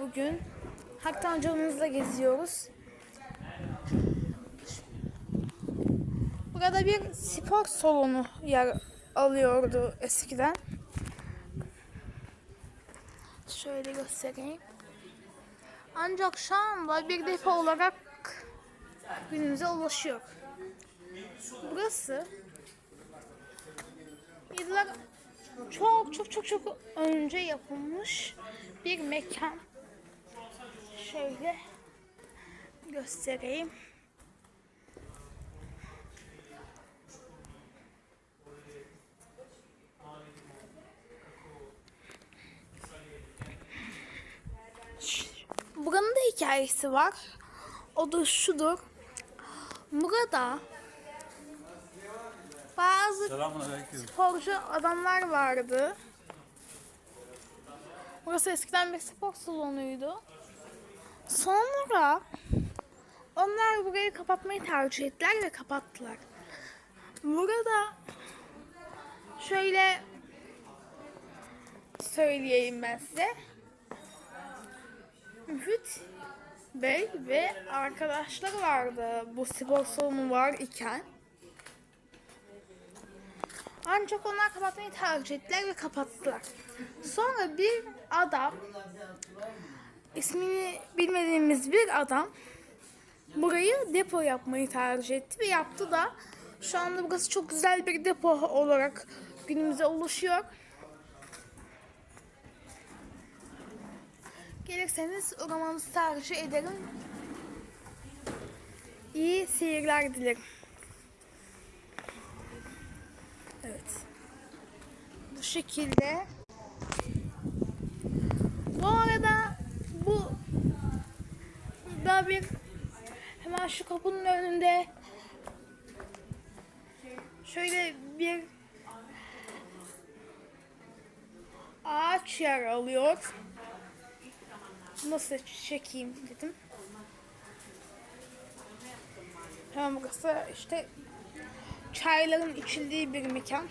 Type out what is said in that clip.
bugün. Hatta amcamızla geziyoruz. Burada bir spor salonu yer alıyordu eskiden. Şöyle göstereyim. Ancak şu anda bir depo olarak günümüze ulaşıyor. Burası yıllar çok çok çok çok önce yapılmış bir mekan. Şöyle göstereyim. Buranın da hikayesi var. O da şudur. Burada bazı sporcu adamlar vardı. Burası eskiden bir spor salonuydu. Sonra onlar burayı kapatmayı tercih ettiler ve kapattılar. Burada şöyle söyleyeyim ben size. Müfit Bey ve arkadaşları vardı bu spor salonu var iken. Ancak onlar kapatmayı tercih ettiler ve kapattılar. Sonra bir adam, ismini bilmediğimiz bir adam burayı depo yapmayı tercih etti ve yaptı da şu anda burası çok güzel bir depo olarak günümüze ulaşıyor. Gelirseniz uğramanızı tercih ederim. İyi seyirler dilerim. Evet. Bu şekilde. Bu arada bu da bir hemen şu kapının önünde şöyle bir ağaç yer alıyor. Nasıl çekeyim dedim. Hemen burası işte çayların içildiği bir mekan.